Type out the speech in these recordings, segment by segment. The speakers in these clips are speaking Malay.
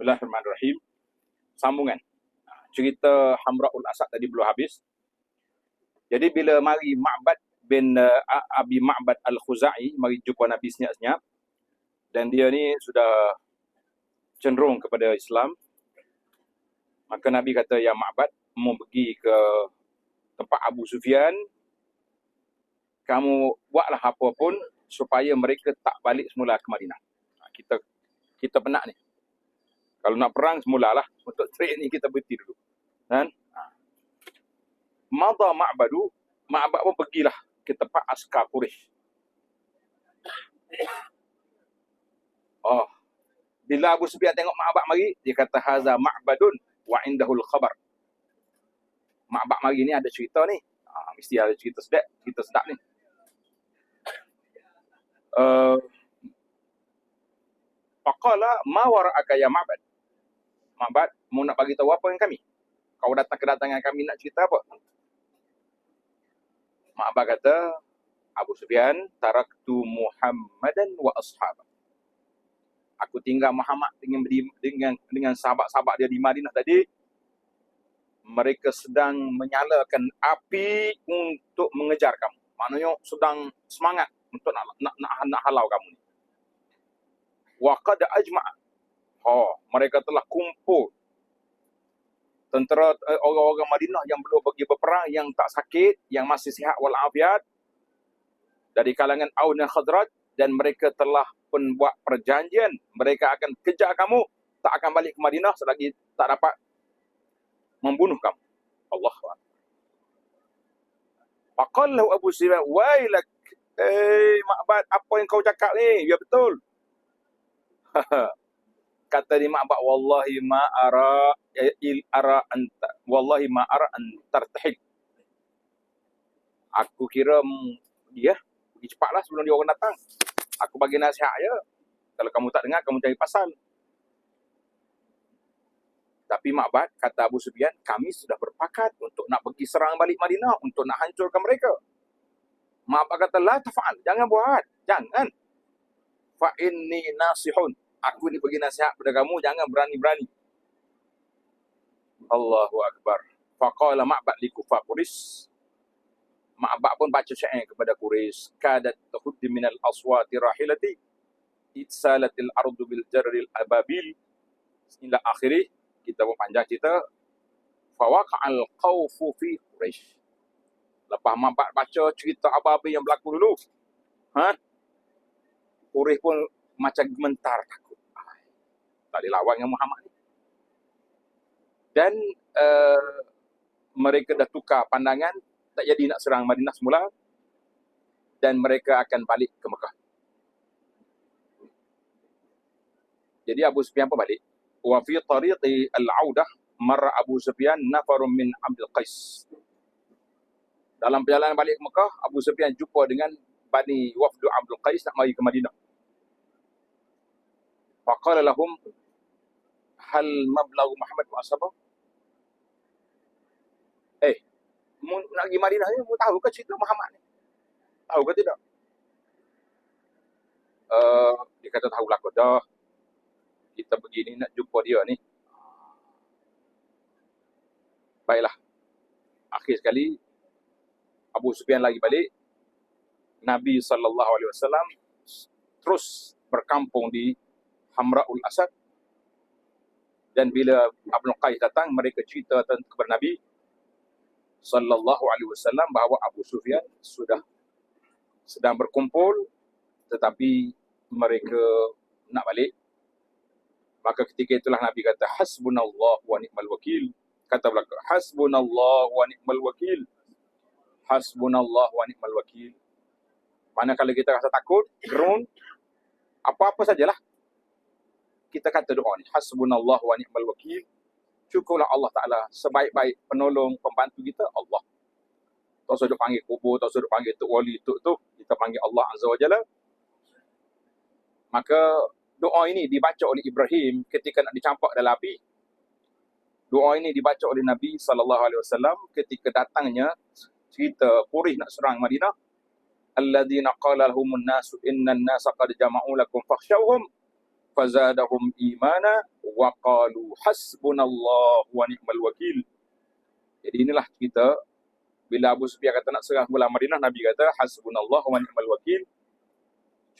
Bismillahirrahmanirrahim. Sambungan. Ha, cerita Hamra'ul Asad tadi belum habis. Jadi bila mari Ma'bad bin uh, Abi Ma'bad Al-Khuzai, mari jumpa Nabi senyap-senyap. Dan dia ni sudah cenderung kepada Islam. Maka Nabi kata, Ya Ma'bad, mau pergi ke tempat Abu Sufyan. Kamu buatlah apa pun supaya mereka tak balik semula ke Madinah. Ha, kita kita penat ni. Kalau nak perang semulalah untuk trade ni kita berhenti dulu. Kan? Mada Ma'badu, Ma'bad pun pergilah ke tempat askar Quraisy. Oh. Bila Abu Sufyan tengok Ma'bad mari, dia kata haza Ma'badun wa indahul khabar. Ma'bad mari ni ada cerita ni. Ha, mesti ada cerita sedap, cerita sedap ni. Uh, Faqala ma wara'aka ya Ma'bad. Ma'bad, mau nak bagi tahu apa dengan kami? Kau datang kedatangan kami nak cerita apa? Ma'bad kata, Abu Sufyan, taraktu Muhammadan wa ashab. Aku tinggal Muhammad dengan dengan dengan sahabat-sahabat dia di Madinah tadi. Mereka sedang menyalakan api untuk mengejar kamu. Maknanya sedang semangat untuk nak nak nak, nak halau kamu ni. Wa qad ajma'a Oh, mereka telah kumpul tentera eh, orang-orang Madinah yang belum pergi berperang, yang tak sakit, yang masih sihat walafiat dari kalangan Aun dan Khadrat dan mereka telah pun buat perjanjian mereka akan kejar kamu tak akan balik ke Madinah selagi tak dapat membunuh kamu. Allah Faqallahu Abu Sufyan, "Wailak, eh apa yang kau cakap ni? Ya betul." kata di mak wallahi ma ara il ara anta wallahi ma ara antartahid. Aku kira dia pergi cepatlah sebelum dia orang datang. Aku bagi nasihat ya. Kalau kamu tak dengar kamu cari pasal. Tapi Makbat kata Abu Sufyan, kami sudah berpakat untuk nak pergi serang balik Madinah, untuk nak hancurkan mereka. Makbat kata, la tafa'al, jangan buat, jangan. Fa inni nasihun, aku ni bagi nasihat pada kamu jangan berani-berani. Allahu akbar. Faqala Ma'bad li kufar Quraisy. Ma'bad pun baca syair kepada Quraisy, kadat tahuddi min al-aswati rahilati itsalatil ardu bil jarril ababil. Ila akhiri kita pun panjang cerita. Fawaqa'al khawfu fi Quraisy. Lepas Ma'bad baca cerita ababil yang berlaku dulu. Ha? Quraisy pun macam gementar takut tak boleh lawan dengan Muhammad ni. Dan uh, mereka dah tukar pandangan, tak jadi nak serang Madinah semula dan mereka akan balik ke Mekah. Jadi Abu Sufyan pun balik. Wa fi tariqi al-audah marra Abu Sufyan nafarun min Abdul Qais. Dalam perjalanan balik ke Mekah, Abu Sufyan jumpa dengan Bani Wafdu Abdul Qais nak mari ke Madinah. Faqala lahum hal mablagu Muhammad wa ashabah? Eh, nak pergi Madinah ni, mu tahu ke cerita Muhammad ni? Tahu ke tidak? Uh, dia kata tahu lah dah. Kita begini nak jumpa dia ni. Baiklah. Akhir sekali, Abu Sufyan lagi balik. Nabi SAW terus berkampung di Hamra'ul Asad dan bila Abdul Qais datang mereka cerita kepada Nabi sallallahu alaihi wasallam bahawa Abu Sufyan sudah sedang berkumpul tetapi mereka nak balik. Maka ketika itulah Nabi kata hasbunallah wa ni'mal wakil. Kata belaka hasbunallah wa ni'mal wakil. Hasbunallah wa ni'mal wakil. Mana kalau kita rasa takut gerun apa-apa sajalah kita kata doa ni hasbunallah wa ni'mal wakil. Cukuplah Allah Taala sebaik-baik penolong pembantu kita Allah. Tak usah panggil kubur tak usah panggil tok wali tok tu kita panggil Allah azza wajalla maka doa ini dibaca oleh Ibrahim ketika nak dicampak dalam api. Doa ini dibaca oleh Nabi sallallahu alaihi wasallam ketika datangnya cerita Quraisy nak serang Madinah. Alladzina qala lahumun nasu innan nasa qad jama'u lakum fakhshawhum fazadahum imana wa qalu hasbunallahu wa ni'mal wakil. Jadi inilah kita bila Abu Sufyan kata nak serang bola Madinah Nabi kata hasbunallahu wa ni'mal wakil.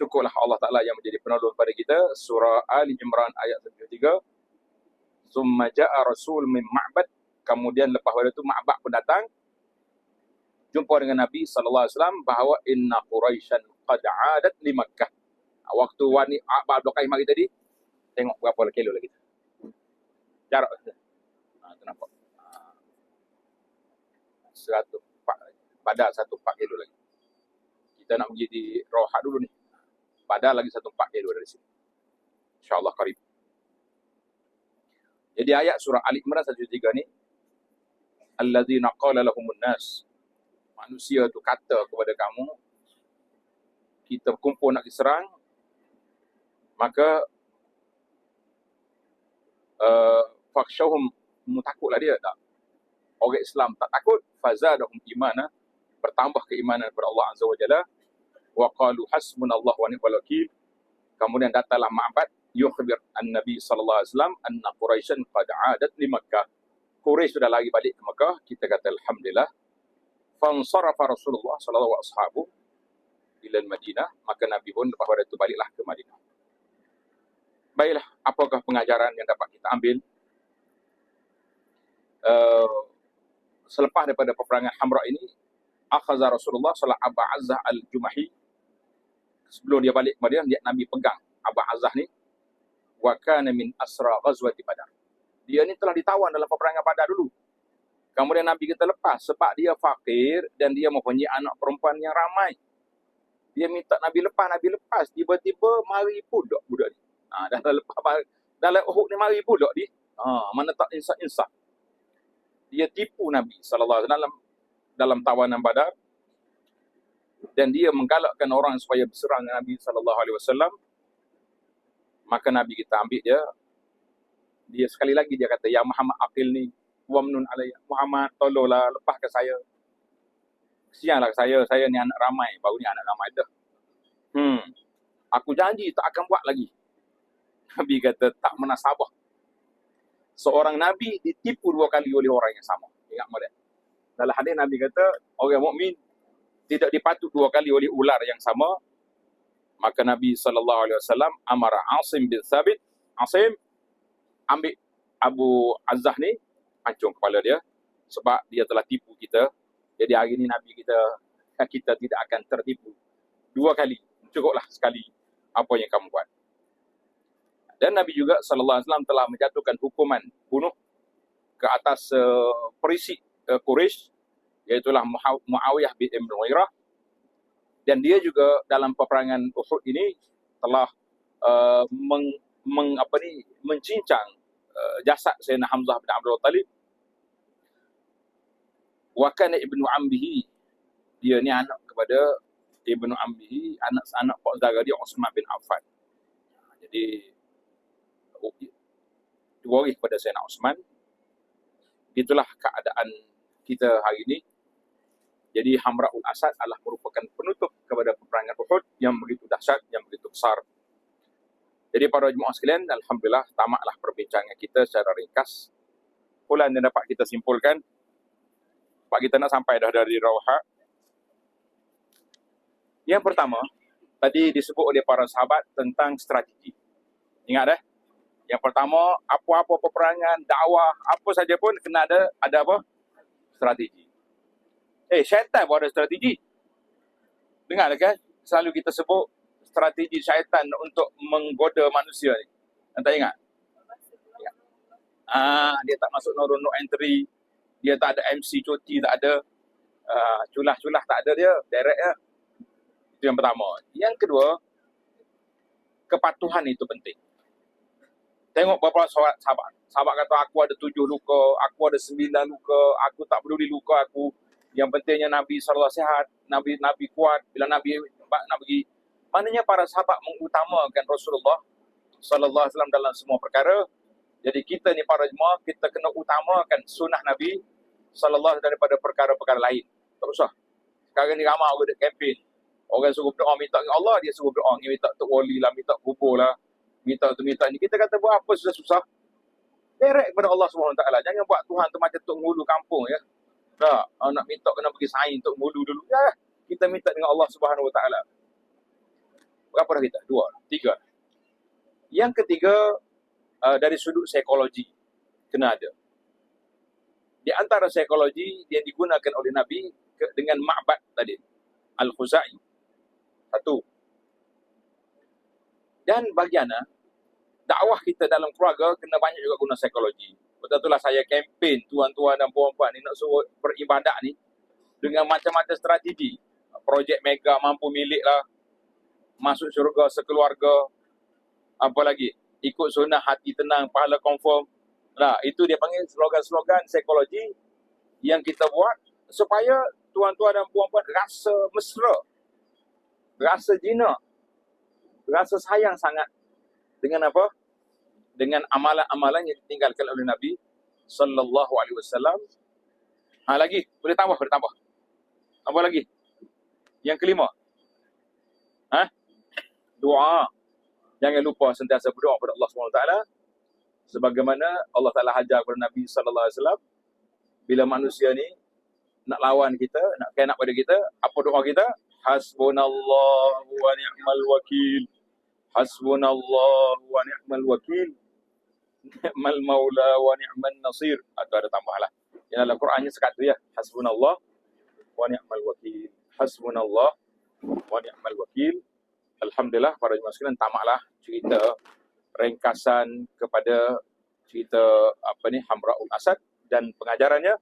Cukuplah Allah Taala yang menjadi penolong pada kita. Surah Ali Imran ayat 73. Summa ja'a rasul min ma'bad. Kemudian lepas pada itu Ma'bad pun datang. Jumpa dengan Nabi sallallahu alaihi wasallam bahawa inna Quraisyan qad 'adat li Makkah. Waktu wani Ma'bad Abdul mari tadi tengok berapa kilo lagi. Jarak. Ha, tu nampak. Ha. 104 pada 14 kilo lagi. Kita nak pergi di Rohat dulu ni. Padahal lagi satu empat kilo dari sini. InsyaAllah karib. Jadi ayat surah Ali Imran 103 ni. Alladzina qala lahumun nas. Manusia tu kata kepada kamu. Kita kumpul nak diserang. Maka. Uh, Faksyahum. Takutlah dia tak. Orang Islam tak takut. Fazadahum imana. Bertambah keimanan kepada Allah Azza wa Jalla wa qalu hasbunallahu wa ni'mal wakil kemudian datanglah Ma'bad yukhbir an-nabi sallallahu alaihi wasallam anna quraisyan qad 'adat li makkah Quraisy sudah lagi balik ke Makkah kita kata alhamdulillah fansarafa Rasulullah sallallahu alaihi wasallam ila Madinah maka Nabi pun lepas pada itu baliklah ke Madinah Baiklah, apakah pengajaran yang dapat kita ambil uh, selepas daripada peperangan Hamra ini akhaza Rasulullah sallallahu alaihi wasallam al-Jumahi sebelum dia balik ke Madinah, dia Nabi pegang Abah Azah ni. Wa kana min asra ghazwati Badar. Dia ni telah ditawan dalam peperangan Badar dulu. Kemudian Nabi kita lepas sebab dia fakir dan dia mempunyai anak perempuan yang ramai. Dia minta Nabi lepas, Nabi lepas. Tiba-tiba mari budak budak ni. Ha, dah lepas dalam Uhud ni mari budak ni. Ha, mana tak insaf-insaf. Dia tipu Nabi alaihi wasallam dalam tawanan Badar. Dan dia menggalakkan orang supaya berserang Nabi wasallam. Maka Nabi kita ambil dia. Dia sekali lagi dia kata ya Muhammad aqil ni wamnun alayya Muhammad tolonglah lepaskan saya. Kesianlah saya saya ni anak ramai baru ni anak ramai dah. Hmm aku janji tak akan buat lagi Nabi kata tak menasabah. Seorang nabi ditipu dua kali oleh orang yang sama. Ingat mereka dalam hadis Nabi kata orang mukmin tidak dipatut dua kali oleh ular yang sama. Maka Nabi wasallam amara Asim bin Thabit. Asim ambil Abu Azzah ni pancung kepala dia sebab dia telah tipu kita. Jadi hari ini Nabi kita kita tidak akan tertipu. Dua kali cukuplah sekali apa yang kamu buat dan Nabi juga sallallahu alaihi wasallam telah menjatuhkan hukuman bunuh ke atas uh, perisik uh, Quraisy iaitulah Muawiyah bin Ibn Uwairah dan dia juga dalam peperangan Uhud ini telah uh, meng, meng, apa ni mencincang uh, jasad Sayyidina Hamzah bin Abdul Talib wa kana ibnu ambihi dia ni anak kepada ibnu ambihi anak anak saudara dia Osman bin Affan. Jadi diwaris kepada Sayyidina Osman itulah keadaan kita hari ini jadi Hamra'ul Asad adalah merupakan penutup kepada peperangan Uhud yang begitu dahsyat, yang begitu besar. Jadi para jemaah sekalian, Alhamdulillah tamatlah perbincangan kita secara ringkas. Pulang yang dapat kita simpulkan, Pak kita nak sampai dah dari Rawha. Yang pertama, tadi disebut oleh para sahabat tentang strategi. Ingat dah? Yang pertama, apa-apa peperangan, dakwah, apa saja pun kena ada ada apa? Strategi. Eh, syaitan pun ada strategi. Dengar kan? Selalu kita sebut strategi syaitan untuk menggoda manusia ni. Anda ingat? Ya. Ah, dia tak masuk no no entry. Dia tak ada MC cuti, tak ada. Uh, culah-culah tak ada dia. Direct ya. Itu yang pertama. Yang kedua, kepatuhan itu penting. Tengok beberapa sahabat, sahabat. Sahabat kata aku ada tujuh luka, aku ada sembilan luka, aku tak peduli luka aku, yang pentingnya Nabi SAW sehat, Nabi Nabi kuat, bila Nabi nak pergi. Maknanya para sahabat mengutamakan Rasulullah wasallam dalam semua perkara. Jadi kita ni para jemaah kita kena utamakan sunnah Nabi sallallahu daripada perkara-perkara lain. Tak usah. Sekarang ni ramai orang kempen. Orang suruh berdoa minta Allah, dia suruh berdoa minta tok wali lah, minta kubur lah. Minta tu minta ni. Kita kata buat apa susah-susah. Direct kepada Allah SWT. Jangan buat Tuhan tu macam Tok Ngulu kampung ya. Tak, nak minta kena pergi sain Tok Ngulu dulu. Ya, kita minta dengan Allah Subhanahu Taala. Berapa dah kita? Dua, tiga. Yang ketiga, uh, dari sudut psikologi, kena ada. Di antara psikologi yang digunakan oleh Nabi dengan ma'bad tadi, Al-Khuzai. Satu. Dan bagiannya, dakwah kita dalam keluarga kena banyak juga guna psikologi. Betul-betul saya kempen tuan-tuan dan puan-puan ni nak suruh beribadat ni dengan macam-macam strategi. Projek mega mampu milik lah. Masuk syurga sekeluarga. Apa lagi? Ikut sunnah hati tenang, pahala confirm. Nah, itu dia panggil slogan-slogan psikologi yang kita buat supaya tuan-tuan dan puan-puan rasa mesra. Rasa jinak. Rasa sayang sangat dengan apa? Dengan amalan-amalan yang ditinggalkan oleh Nabi sallallahu alaihi wasallam. Ha lagi, boleh tambah, boleh tambah. Apa lagi? Yang kelima. Ha? Doa. Jangan lupa sentiasa berdoa kepada Allah SWT. Sebagaimana Allah Taala hajar kepada Nabi sallallahu alaihi wasallam bila manusia ni nak lawan kita, nak kena pada kita, apa doa kita? Hasbunallahu wa ni'mal wakil. Hasbunallahu wa ni'mal wakil. Ni'mal maula wa ni'mal nasir. Atau ada tambahlah. Yang dalam Qurannya sekat tu ya. Hasbunallah wa ni'mal wakil. Hasbunallah wa ni'mal wakil. Alhamdulillah para jemaah sekalian tamatlah cerita ringkasan kepada cerita apa ni Hamraul Asad dan pengajarannya